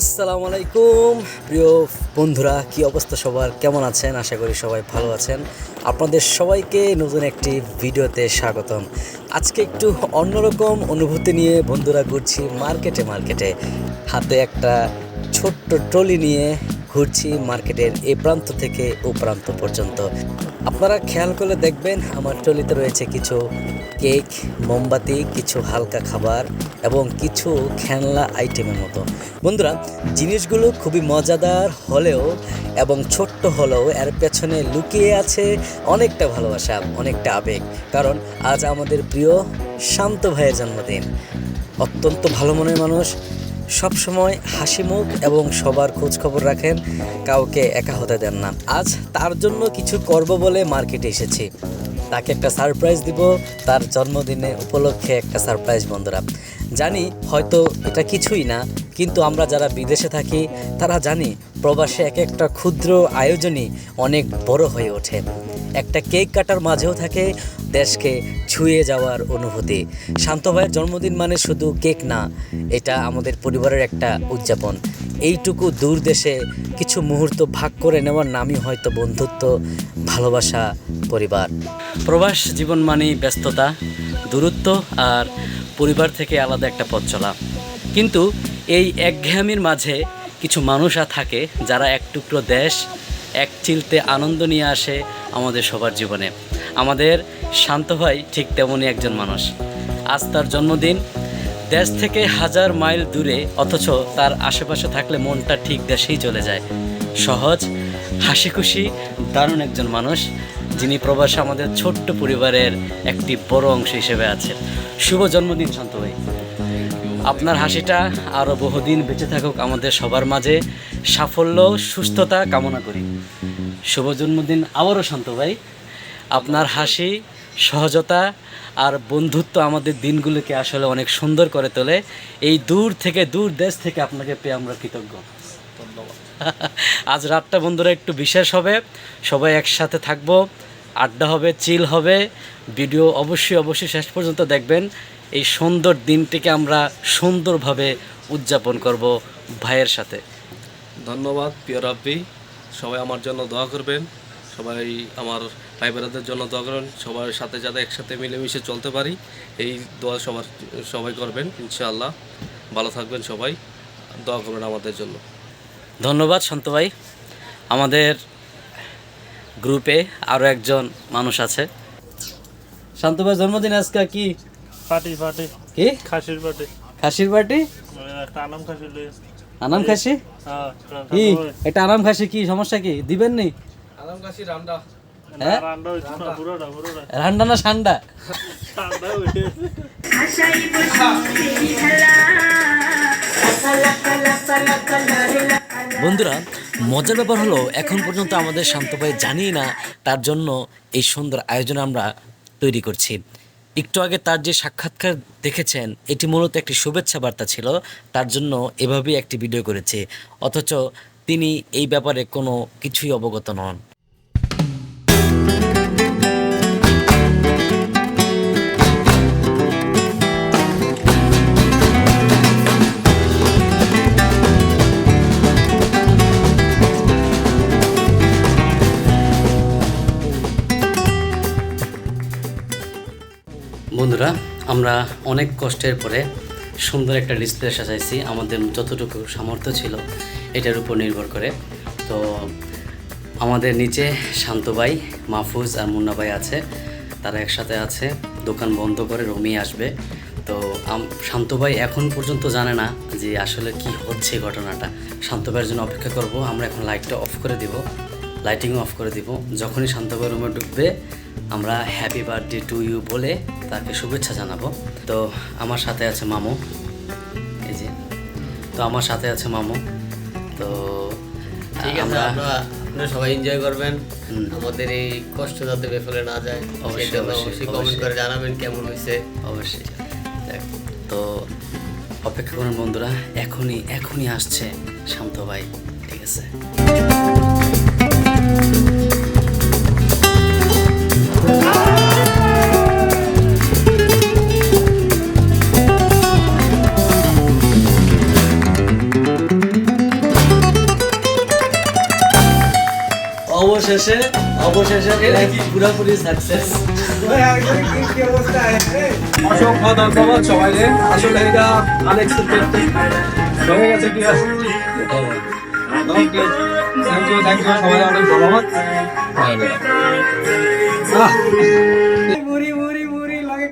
আসসালামু আলাইকুম। প্রিয় বন্ধুরা, কি অবস্থা সবার? কেমন আছেন? আশা করি সবাই ভালো আছেন। আপনাদের সবাইকে নতুন একটি ভিডিওতে স্বাগতম। আজকে একটু অন্যরকম অনুভূতি নিয়ে বন্ধুরা ঘুরছি মার্কেটে মার্কেটে। হাতে একটা ছোট্ট ট্রলি নিয়ে ঘুরছি মার্কেটের এ প্রান্ত থেকে ও প্রান্ত পর্যন্ত। আপনারা খেয়াল করলে দেখবেন আমার ট্রলিতে রয়েছে কিছু কেক, মোমবাতি, কিছু হালকা খাবার এবং কিছু খেলনা আইটেমের মতো। বন্ধুরা, জিনিসগুলো খুবই মজাদার হলেও এবং ছোট্ট হলেও এর পেছনে লুকিয়ে আছে অনেকটা ভালোবাসা, অনেকটা আবেগ। কারণ আজ আমাদের প্রিয় শান্ত ভাইয়ের জন্মদিন। অত্যন্ত ভালো মনের মানুষ সব সময় হাসি মুখ এবং সবার খোঁজ খবর রাখেন, কাউকে একা হতে দেন না। আজ তার জন্য কিছু করব বলে মার্কেটে এসেছি। তাকে একটা সারপ্রাইজ দিব, তার জন্মদিনে উপলক্ষে একটা সারপ্রাইজ বন্ধুরা। জানি হয়তো এটা কিছুই না, কিন্তু আমরা যারা বিদেশে থাকি, তারা জানি প্রবাসে এক একটা ক্ষুদ্র আয়োজনই অনেক বড় হয়ে ওঠে। একটা কেক কাটার মাঝেও থাকে দেশকে ছুঁয়ে যাওয়ার অনুভূতি। শান্ত ভাইয়ের জন্মদিন মানে শুধু কেক না, এটা আমাদের পরিবারের একটা উদযাপন। এইটুকু দূর দেশে কিছু মুহূর্ত ভাগ করে নেওয়ার নামই হয়তো বন্ধুত্ব, ভালোবাসা, পরিবার। প্রবাস জীবন মানেই ব্যস্ততা, দূরত্ব আর পরিবার থেকে আলাদা একটা পথ চলা। কিন্তু এই একঘেয়ামির মাঝে কিছু মানুষ থাকে যারা এক টুকরো দেশ এক চিলতে আনন্দ নিয়ে আসে আমাদের সবার জীবনে। আমাদের শান্ত ভাই ঠিক তেমনই একজন মানুষ। আজ তার জন্মদিন। দেশ থেকে হাজার মাইল দূরে, অথচ তার আশেপাশে থাকলে মনটা ঠিক দেশেই চলে যায়। সহজ হাসি খুশি দারুণ একজন মানুষ, যিনি প্রবাসে আমাদের ছোট্ট পরিবারের একটি বড় অংশ হিসেবে আছেন। শুভ জন্মদিন, শান্ত ভাই। আপনার হাসিটা আরও বহুদিন বেঁচে থাকুক আমাদের সবার মাঝে। সাফল্য, সুস্থতা কামনা করি। শুভ জন্মদিন আবারও শান্ত ভাই। আপনার হাসি, সহজতা আর বন্ধুত্ব আমাদের দিনগুলোকে আসলে অনেক সুন্দর করে তোলে। এই দূর থেকে, দূর দেশ থেকে আপনাকে পেয়ে আমরা কৃতজ্ঞ। আজ রাতটা বন্ধুরা একটু বিশেষ হবে। সবাই একসাথে থাকব। আড্ডা হবে, চিল হবে। ভিডিও অবশ্যই অবশ্যই শেষ পর্যন্ত দেখবেন। এই সুন্দর দিনটিকে আমরা সুন্দরভাবে উদযাপন করব ভাইয়ের সাথে। ধন্যবাদ প্রিয় রাব্বি। সবাই আমার জন্য দোয়া করবেন। সবাই আমার ভাই বোনেদের জন্য দোয়া করবেন সবার সাথে যাতে একসাথে মিলেমিশে চলতে পারি এই দোয়া সবার সবাই করবেন ইনশাআল্লাহ। ভালো থাকবেন সবাই। দোয়া করবেন আমাদের জন্য। ধন্যবাদ শান্ত ভাই। আমাদের গ্রুপে আরও একজন মানুষ আছে। শান্ত ভাই জন্মদিন আজকে কি পাটি পাটি। কি? খাসির পাটি। খাসির পার্টি আনাম খাসি আনাম খাসি? হ্যাঁ কি? এটা আনাম খাসি কি? সমস্যা কি? দিবেন নি? রান্ডা। না বন্ধুরা মজার ব্যাপার হলো এখন পর্যন্ত আমাদের শান্ত ভাই জানি না তার জন্য এই সুন্দর আয়োজন আমরা তৈরি করছি। একটু আগে তার যে সাক্ষাৎকার দেখেছেন, এটি মূলত একটি শুভেচ্ছা বার্তা ছিল, তার জন্য এভাবেই একটি ভিডিও করেছে। অথচ তিনি এই ব্যাপারে কোনো কিছুই অবগত নন। বন্ধুরা, আমরা অনেক কষ্টের পরে সুন্দর একটা ডিসপ্লে সাজাইছি। আমাদের যতটুকু সামর্থ্য ছিল, এটার উপর নির্ভর করে। তো আমাদের নিচে শান্ত ভাই, মাহফুজ আর মুন্না ভাই আছে। তারা একসাথে আছে। দোকান বন্ধ করে রমি আসবে। তো শান্ত ভাই এখন পর্যন্ত জানে না যে আসলে কি হচ্ছে ঘটনাটা। শান্ত ভাইয়ের জন্য অপেক্ষা করব। আমরা এখন লাইটটা অফ করে দিব। লাইটিং অফ করে দিব। যখনই শান্ত ভাই রুমে ঢুকবে আমরা হ্যাপি বার্থডে টু ইউ বলে তাকে শুভেচ্ছা জানাব। তো আমার সাথে আছে মামু। এই যে তো আমার সাথে আছে মামু। তো ঠিক আছে আমরা আপনারা সবাই এনজয় করবেন। আমাদের এই কষ্ট যাতে বেফলে না যায় অবশ্যই, অবশ্যই, কমেন্ট করে জানাবেন কেমন হয়েছে। অবশ্যই। দেখ, তো অপেক্ষা করুন বন্ধুরা এখনই এখনই আসছে শান্ত ভাই ঠিক আছে? অবশেষে অবশেষে নাকি পুরোপুরি সাকসেস অসংখ্য ধন্যবাদ সবাইকে। আসলে এটা হয়ে গেছে কি thank you thank you thank you লাগে